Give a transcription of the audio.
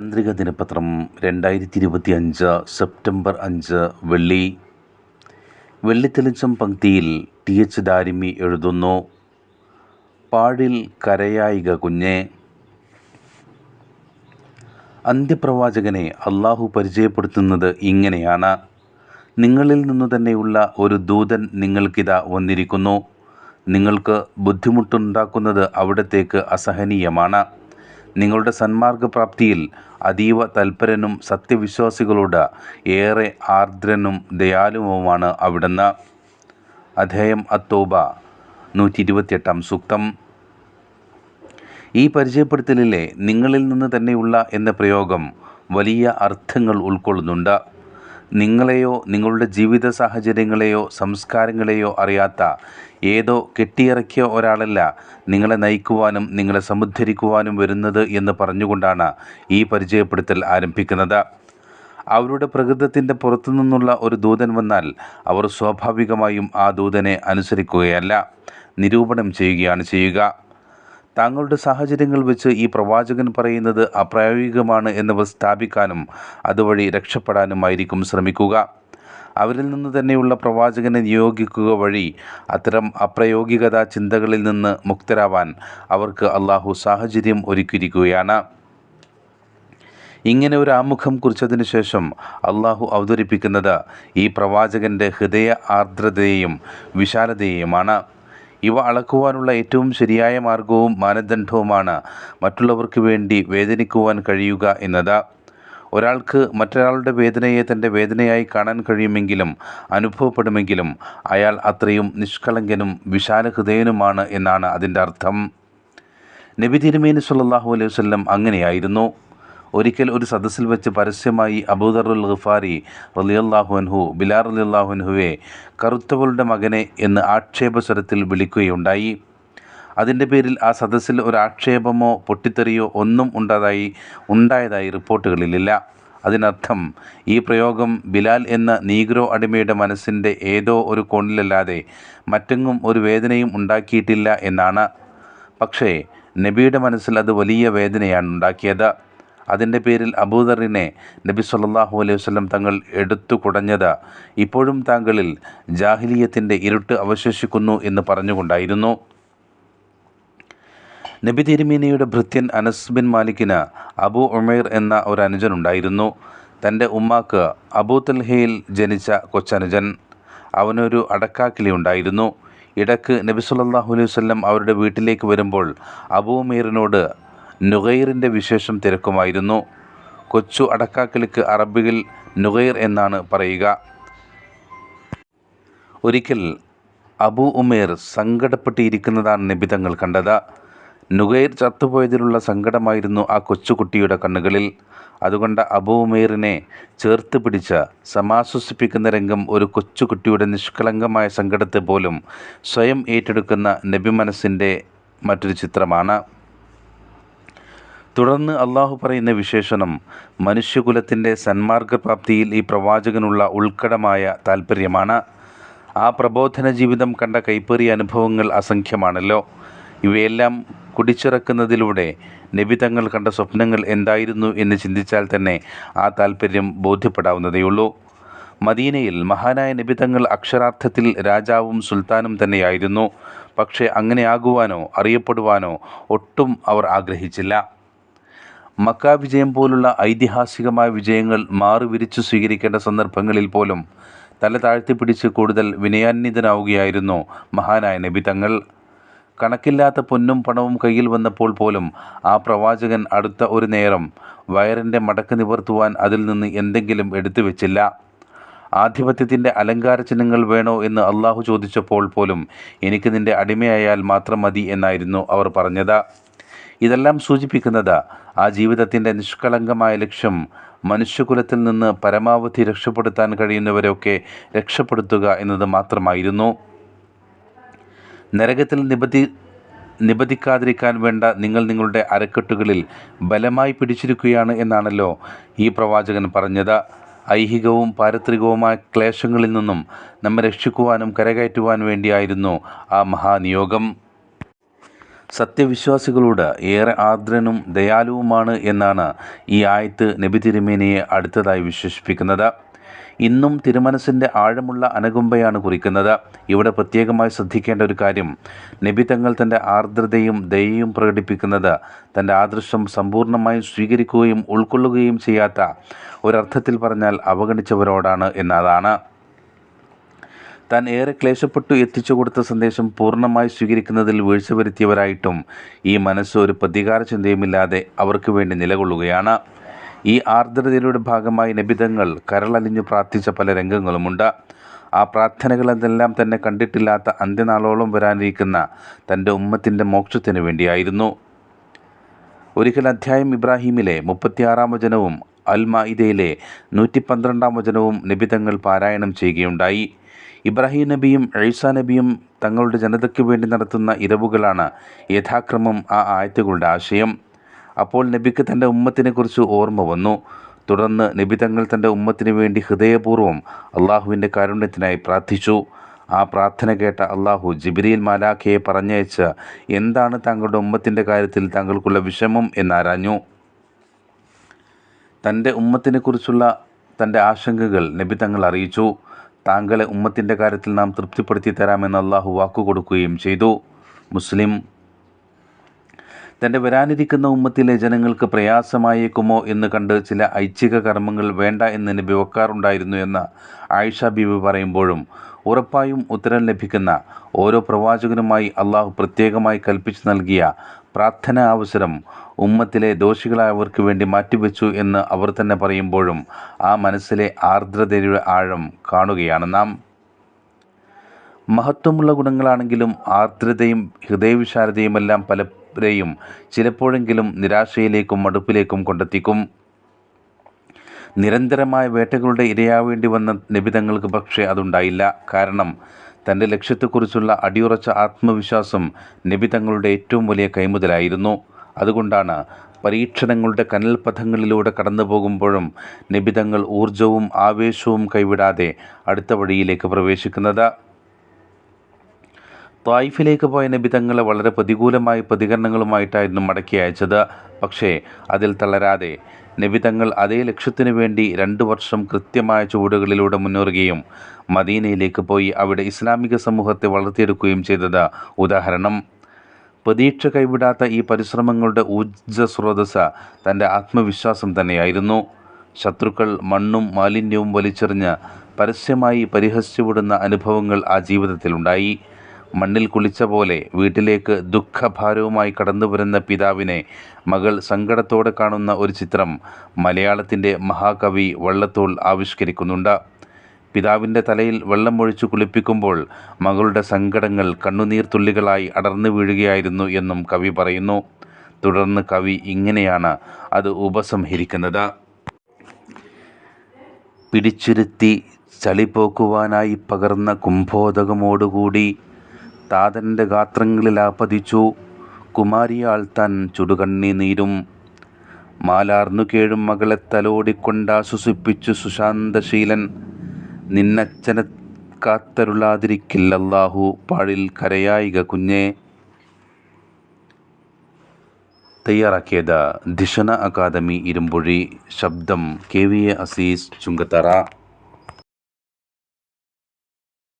ചന്ദ്രിക ദിനപത്രം രണ്ടായിരത്തി ഇരുപത്തി അഞ്ച് സെപ്റ്റംബർ അഞ്ച് വെള്ളി. വെള്ളിത്തെളിച്ചം പങ്ക്തിയിൽ ടി. എച്ച്. ദാരിമി എഴുതുന്നു. പാഴിൽ കരയായിക കുഞ്ഞെ. അന്ത്യപ്രവാചകനെ അള്ളാഹു പരിചയപ്പെടുത്തുന്നത് ഇങ്ങനെയാണ്. നിങ്ങളിൽ നിന്നു തന്നെയുള്ള ഒരു ദൂതൻ നിങ്ങൾക്കിതാ വന്നിരിക്കുന്നു. നിങ്ങൾക്ക് ബുദ്ധിമുട്ടുണ്ടാക്കുന്നത് അവിടത്തേക്ക് അസഹനീയമാണ്. നിങ്ങളുടെ സന്മാർഗപ്രാപ്തിയിൽ അതീവ തൽപരനും സത്യവിശ്വാസികളോട് ഏറെ ആർദ്രനും ദയാലുവുമാണ് അവിടുന്ന്. അധ്യായം അത്തോബ നൂറ്റി ഇരുപത്തിയെട്ടാം സൂക്തം. ഈ പരിചയപ്പെടുത്തലിലെ നിങ്ങളിൽ നിന്ന് തന്നെയുള്ള എന്ന പ്രയോഗം വലിയ അർത്ഥങ്ങൾ ഉൾക്കൊള്ളുന്നുണ്ട്. നിങ്ങളെയോ നിങ്ങളുടെ ജീവിത സാഹചര്യങ്ങളെയോ സംസ്കാരങ്ങളെയോ അറിയാത്ത ഏതോ കെട്ടിയിറക്കിയ ഒരാളല്ല നിങ്ങളെ നയിക്കുവാനും നിങ്ങളെ സമുദ്ധരിക്കുവാനും വരുന്നത് എന്ന് പറഞ്ഞുകൊണ്ടാണ് ഈ പരിചയപ്പെടുത്തൽ ആരംഭിക്കുന്നത്. അവരുടെ പ്രകൃതത്തിന്റെ പുറത്തു നിന്നുള്ള ഒരു ദൂതൻ വന്നാൽ അവർ സ്വാഭാവികമായും ആ ദൂതനെ അനുസരിക്കുകയല്ല നിരൂപണം ചെയ്യുകയാണ് ചെയ്യുക. താങ്കളുടെ സാഹചര്യങ്ങൾ വെച്ച് ഈ പ്രവാചകൻ പറയുന്നത് അപ്രായോഗികമാണ് എന്നിവ സ്ഥാപിക്കാനും അതുവഴി രക്ഷപ്പെടാനുമായിരിക്കും ശ്രമിക്കുക. അവരിൽ നിന്ന് തന്നെയുള്ള പ്രവാചകനെ നിയോഗിക്കുക വഴി അത്തരം അപ്രയോഗികത ചിന്തകളിൽ നിന്ന് മുക്തരാവാൻ അവർക്ക് അള്ളാഹു സാഹചര്യം ഒരുക്കിയിരിക്കുകയാണ്. ഇങ്ങനെ ഒരു ആമുഖം കുറിച്ചതിന് ശേഷം അള്ളാഹു അവതരിപ്പിക്കുന്നത് ഈ പ്രവാചകന്റെ ഹൃദയ ആർദ്രതയെയും വിശാലതയെയുമാണ്. ഇവ അളക്കുവാനുള്ള ഏറ്റവും ശരിയായ മാർഗവും മാനദണ്ഡവുമാണ് മറ്റുള്ളവർക്ക് വേണ്ടി വേദനിക്കുവാൻ കഴിയുക എന്നത്. ഒരാൾക്ക് മറ്റൊരാളുടെ വേദനയെ തന്റെ വേദനയായി കാണാൻ കഴിയുമെങ്കിലും അനുഭവപ്പെടുമെങ്കിലും അയാൾ അത്രയും നിഷ്കളങ്കനും വിശാല ഹൃദയനുമാണ് എന്നാണ് അതിന്റെ അർത്ഥം. നബി തിരുമേനി സല്ലാഹു അലൈഹി വല്ലം അങ്ങനെയായിരുന്നു. ഒരിക്കൽ ഒരു സദസ്സിൽ വെച്ച് പരസ്യമായി അബൂദറുൽ ഖഫാരി റലിയല്ലാഹു അൻഹു ബിലാർ റലിയല്ലാഹു അൻഹുവെ കറുത്തവളുടെ മകനെ എന്ന് ആക്ഷേപസ്വരത്തിൽ വിളിക്കുകയുണ്ടായി. അതിന്റെ പേരിൽ ആ സദസ്സിൽ ഒരു ആക്ഷേപമോ പൊട്ടിത്തെറിയോ ഒന്നും ഉണ്ടായതായി ഉണ്ടായതായി റിപ്പോർട്ടുകളിലില്ല. അതിനർത്ഥം ഈ പ്രയോഗം ബിലാൽ എന്ന നീഗ്രോ അടിമയുടെ മനസ്സിന്റെ ഏതോ ഒരു കോണിലല്ലാതെ മറ്റെങ്ങും ഒരു വേദനയും ഉണ്ടാക്കിയിട്ടില്ല എന്നാണ്. പക്ഷേ നബിയുടെ മനസ്സിൽ അത് വലിയ വേദനയാണ് ഉണ്ടാക്കിയത്. അതിന്റെ പേരിൽ അബൂദറിനെ നബി സല്ലാഹു അലൈഹി വസ്ലം തങ്ങൾ എടുത്തു കുടഞ്ഞത് ഇപ്പോഴും താങ്കളിൽ ജാഹിലിയത്തിന്റെ ഇരുട്ട് അവശേഷിക്കുന്നു എന്ന് പറഞ്ഞുകൊണ്ടായിരുന്നു. നബി തിരുമീനയുടെ ഭൃത്യൻ അനസ് ബിൻ മാലിക്കിന് അബു ഉമൈർ എന്ന ഒരു അനുജനുണ്ടായിരുന്നു തന്റെ ഉമ്മാക്ക് അബൂ തൽഹയിൽ ജനിച്ച കൊച്ചനുജൻ. അവനൊരു അടക്കാക്കിലി ഉണ്ടായിരുന്നു. ഇടയ്ക്ക് നബി സുല്ലാഹു അലൈഹി വല്ലം അവരുടെ വീട്ടിലേക്ക് വരുമ്പോൾ അബൂ ഉമൈറിനോട് നുഗൈറിന്റെ വിശേഷം തിരക്കുമായിരുന്നു. കൊച്ചു അടക്കാക്കലിക്ക് അറബിയിൽ നുഗൈർ എന്നാണ് പറയുക. ഒരിക്കൽ അബു ഉമേർ സങ്കടപ്പെട്ടിരിക്കുന്നതാണ് നിബിതങ്ങൾ കണ്ടത്. നുഗൈർ ചത്തുപോയതിലുള്ള സങ്കടമായിരുന്നു ആ കൊച്ചുകുട്ടിയുടെ കണ്ണുകളിൽ. അതുകൊണ്ട് അബു ഉമേറിനെ ചേർത്ത് പിടിച്ച് സമാശ്വസിപ്പിക്കുന്ന രംഗം ഒരു കൊച്ചുകുട്ടിയുടെ നിഷ്കളങ്കമായ സങ്കടത്തെ പോലും സ്വയം ഏറ്റെടുക്കുന്ന നബി മനസ്സിന്റെ മറ്റൊരു ചിത്രമാണ്. തുടർന്ന് അള്ളാഹു പറയുന്ന വിശേഷണം മനുഷ്യകുലത്തിന്റെ സന്മാർഗപ്രാപ്തിയിൽ ഈ പ്രവാചകനുള്ള ഉൾക്കടമായ താല്പര്യമാണ് ആ പ്രബോധന ജീവിതം കണ്ട കൈപ്പേറിയ അനുഭവങ്ങൾ അസംഖ്യമാണല്ലോ. ഇവയെല്ലാം കുടിച്ചിറക്കുന്നതിലൂടെ നബി തങ്ങൾ കണ്ട സ്വപ്നങ്ങൾ എന്തായിരുന്നു എന്ന് ചിന്തിച്ചാൽ തന്നെ ആ താല്പര്യം ബോധ്യപ്പെടാവുന്നതേയുള്ളൂ. മദീനയിൽ മഹാനായ നബി തങ്ങൾ അക്ഷരാർത്ഥത്തിൽ രാജാവും സുൽത്താനും തന്നെയായിരുന്നു. പക്ഷേ അങ്ങനെയാകുവാനോ അറിയപ്പെടുവാനോ ഒട്ടും അവർ ആഗ്രഹിച്ചില്ല. മക്ക വിജയം പോലുള്ള ഐതിഹാസികമായ വിജയങ്ങൾ മാറി വിരിച്ചു സ്വീകരിക്കേണ്ട സന്ദർഭങ്ങളിൽ പോലും തല താഴ്ത്തിപ്പിടിച്ച് കൂടുതൽ വിനയാന്വിതനാവുകയായിരുന്നു മഹാനായ നബി തങ്ങൾ. കണക്കില്ലാത്ത പൊന്നും പണവും കയ്യിൽ വന്നപ്പോൾ പോലും ആ പ്രവാചകൻ അടുത്ത ഒരു നേരം വയറിന്റെ മടക്ക് നിവർത്തുവാൻ അതിൽ നിന്ന് എന്തെങ്കിലും എടുത്തു വെച്ചില്ല. ആധിപത്യത്തിന്റെ അലങ്കാര ചിഹ്നങ്ങൾ വേണോ എന്ന് അള്ളാഹു ചോദിച്ചപ്പോൾ പോലും എനിക്ക് നിന്റെ അടിമയായാൽ മാത്രം മതി എന്നായിരുന്നു അവർ പറഞ്ഞത്. ഇതെല്ലാം സൂചിപ്പിക്കുന്നത് ആ ജീവിതത്തിന്റെ നിഷ്കളങ്കമായ ലക്ഷ്യം മനുഷ്യകുലത്തിൽ നിന്ന് പരമാവധി രക്ഷപ്പെടുത്താൻ കഴിയുന്നവരെയൊക്കെ രക്ഷപ്പെടുത്തുക എന്നത് മാത്രമായിരുന്നു. നരകത്തിൽ നിബന്ധി നിബന്ധിക്കാതിരിക്കാൻ വേണ്ട നിങ്ങൾ നിങ്ങളുടെ അരക്കെട്ടുകളിൽ ബലമായി പിടിച്ചിരിക്കുകയാണ് എന്നാണല്ലോ ഈ പ്രവാചകൻ പറഞ്ഞത്. ഐഹികവും പാരത്രികവുമായ ക്ലേശങ്ങളിൽ നിന്നും നമ്മെ രക്ഷിക്കുവാനും കരകയറ്റുവാൻ വേണ്ടിയായിരുന്നു ആ മഹാനിയോഗം. സത്യവിശ്വാസികളോട് ഏറെ ആർദ്രനും ദയാലുവുമാണ് എന്നാണ് ഈ ആയത്ത് നബി തിരുമേനിയെ അടുത്തതായി വിശേഷിപ്പിക്കുന്നത്. ഇന്നും തിരുമനസിന്റെ ആഴമുള്ള അനുകമ്പയാണ് കുറിക്കുന്നത്. ഇവിടെ പ്രത്യേകമായി ശ്രദ്ധിക്കേണ്ട ഒരു കാര്യം നബി തങ്ങൾ തന്റെ ആർദ്രതയും ദയയും പ്രകടിപ്പിക്കുന്നത് തന്റെ ആദർശം സമ്പൂർണമായും സ്വീകരിക്കുകയും ഉൾക്കൊള്ളുകയും ചെയ്യാത്ത ഒരർത്ഥത്തിൽ പറഞ്ഞാൽ അവഗണിച്ചവരോടാണ് എന്നതാണ്. താൻ ഏറെ ക്ലേശപ്പെട്ടു എത്തിച്ചു കൊടുത്ത സന്ദേശം പൂർണമായി സ്വീകരിക്കുന്നതിൽ വീഴ്ച വരുത്തിയവരായിട്ടും ഈ മനസ്സ് ഒരു പ്രതികാര ചിന്തയുമില്ലാതെ അവർക്ക് വേണ്ടി നിലകൊള്ളുകയാണ്. ഈ ആർദ്രതയുടെ ഭാഗമായി നബിതങ്ങൾ കരളലിഞ്ഞു പ്രാർത്ഥിച്ച പല രംഗങ്ങളുമുണ്ട്. ആ പ്രാർത്ഥനകളെല്ലാം തന്നെ കണ്ടിട്ടില്ലാത്ത അന്ത്യനാളോളം വരാനിരിക്കുന്ന തന്റെ ഉമ്മത്തിന്റെ മോക്ഷത്തിന് വേണ്ടിയായിരുന്നു. ഒരിക്കൽ അധ്യായം ഇബ്രാഹീമിലെ മുപ്പത്തിയാറാം വചനവും അൽ മായിദയിലെ നൂറ്റി പന്ത്രണ്ടാം വചനവും നബിതങ്ങൾ പാരായണം ചെയ്യുകയുണ്ടായി. ഇബ്രാഹിം നബിയും ഐസ നബിയും തങ്ങളുടെ ജനതയ്ക്ക് വേണ്ടി നടത്തുന്ന ഇരവുകളാണ് യഥാക്രമം ആ ആയത്തുകളുടെ ആശയം. അപ്പോൾ നബിക്ക് തന്റെ ഉമ്മത്തിനെക്കുറിച്ച് ഓർമ്മ വന്നു. തുടർന്ന് നബി തങ്ങൾ തന്റെ ഉമ്മത്തിന് വേണ്ടി ഹൃദയപൂർവം അള്ളാഹുവിന്റെ കാരുണ്യത്തിനായി പ്രാർത്ഥിച്ചു. ആ പ്രാർത്ഥന കേട്ട അള്ളാഹു ജിബ്രീൽ മാലാഖയെ പറഞ്ഞയച്ച് എന്താണ് താങ്കളുടെ ഉമ്മത്തിന്റെ കാര്യത്തിൽ താങ്കൾക്കുള്ള വിഷമം എന്നാരാഞ്ഞു. തന്റെ ഉമ്മത്തിനെക്കുറിച്ചുള്ള തന്റെ ആശങ്കകൾ നബി തങ്ങൾ അറിയിച്ചു. താങ്കളെ ഉമ്മത്തിന്റെ കാര്യത്തിൽ നാം തൃപ്തിപ്പെടുത്തി തരാമെന്ന് അള്ളാഹു വാക്കുകൊടുക്കുകയും ചെയ്തു. മുസ്ലിം തന്റെ വരാനിരിക്കുന്ന ഉമ്മത്തിലെ ജനങ്ങൾക്ക് പ്രയാസമായേക്കുമോ എന്ന് കണ്ട് ചില ഐച്ഛിക കർമ്മങ്ങൾ വേണ്ട എന്ന് നബി വെക്കാറുണ്ടായിരുന്നു എന്ന് ആയിഷ ബീബി പറയുമ്പോഴും ഉറപ്പായും ഉത്തരം ലഭിക്കുന്ന ഓരോ പ്രവാചകനുമായി അള്ളാഹു പ്രത്യേകമായി കൽപ്പിച്ചു നൽകിയ പ്രാർത്ഥനാ അവസരം ഉമ്മത്തിലെ ദോഷികളായവർക്ക് വേണ്ടി മാറ്റിവെച്ചു എന്ന് അവർ തന്നെ പറയുമ്പോഴും ആ മനസ്സിലെ ആർദ്രതയുടെ ആഴം കാണുകയാണ് നാം. മഹത്വമുള്ള ഗുണങ്ങളാണെങ്കിലും ആർദ്രതയും ഹൃദയവിശാലതയുമെല്ലാം പലരെയും ചിലപ്പോഴെങ്കിലും നിരാശയിലേക്കും മടുപ്പിലേക്കും കൊണ്ടെത്തിക്കും. നിരന്തരമായ വേട്ടകളുടെ ഇരയാവേണ്ടി വന്ന നിബിതങ്ങൾക്ക് പക്ഷേ അതുണ്ടായില്ല. കാരണം തന്റെ ലക്ഷ്യത്തെക്കുറിച്ചുള്ള അടിയുറച്ച ആത്മവിശ്വാസം നബി തങ്ങളുടെ ഏറ്റവും വലിയ കൈമുതലായിരുന്നു. അതുകൊണ്ടാണ് പരീക്ഷണങ്ങളുടെ കനൽപഥങ്ങളിലൂടെ കടന്നു പോകുമ്പോഴും നിബിതങ്ങൾ ഊർജവും ആവേശവും കൈവിടാതെ അടുത്ത വഴിയിലേക്ക് പ്രവേശിക്കുന്നത്. തായ്ഫിലേക്ക് പോയ നബിതങ്ങളെ വളരെ പ്രതികൂലമായ പ്രതികരണങ്ങളുമായിട്ടായിരുന്നു മടക്കി അയച്ചത്. പക്ഷേ അതിൽ തളരാതെ നിബിതങ്ങൾ അതേ ലക്ഷ്യത്തിനു വേണ്ടി രണ്ടു വർഷം കൃത്യമായ ചുവടുകളിലൂടെ മുന്നേറുകയും മദീനയിലേക്ക് പോയി അവിടെ ഇസ്ലാമിക സമൂഹത്തെ വളർത്തിയെടുക്കുകയും ചെയ്തത്. ഉദാഹരണം പ്രതീക്ഷ കൈവിടാത്ത ഈ പരിശ്രമങ്ങളുടെ ഊർജ സ്രോതസ് തന്റെ ആത്മവിശ്വാസം തന്നെയായിരുന്നു. ശത്രുക്കൾ മണ്ണും മാലിന്യവും വലിച്ചെറിഞ്ഞ് പരസ്യമായി പരിഹസിച്ചുവിടുന്ന അനുഭവങ്ങൾ ആ ജീവിതത്തിലുണ്ടായി. മണ്ണിൽ കുളിച്ച പോലെ വീട്ടിലേക്ക് ദുഃഖഭാരവുമായി കടന്നു വരുന്ന പിതാവിനെ മകൾ സങ്കടത്തോടെ കാണുന്ന ഒരു ചിത്രം മലയാളത്തിന്റെ മഹാകവി വള്ളത്തോൾ ആവിഷ്കരിക്കുന്നുണ്ട്. പിതാവിന്റെ തലയിൽ വെള്ളം ഒഴിച്ചു കുളിപ്പിക്കുമ്പോൾ മകളുടെ സങ്കടങ്ങൾ കണ്ണുനീർ തുള്ളികളായി അടർന്നു വീഴുകയായിരുന്നു എന്നും കവി പറയുന്നു. തുടർന്ന് കവി ഇങ്ങനെയാണ് അത് ഉപസംഹരിക്കുന്നത്. പിടിച്ചിരുത്തി ചളി പോക്കുവാനായി പകർന്ന കുംഭോദകമോടുകൂടി താതന്റെ ഗാത്രങ്ങളിൽ ആപതിച്ചു. കുമാരിയാൾ താൻ ചുടുകണ്ണി നീരും. മാലാർന്നു കേഴും മകളെ തലോടിക്കൊണ്ടാശ്വസിപ്പിച്ചു സുശാന്തശീലൻ. നിന്നച്ഛനെ കാത്തരുളാതിരിക്കില്ലല്ലാഹു പാഴിൽ കരയായിക കുഞ്ഞേ. തയ്യാറാക്കിയത് ദിഷണ അക്കാദമി ഇരുമ്പുഴി. ശബ്ദം K V A Azeez Chungathara.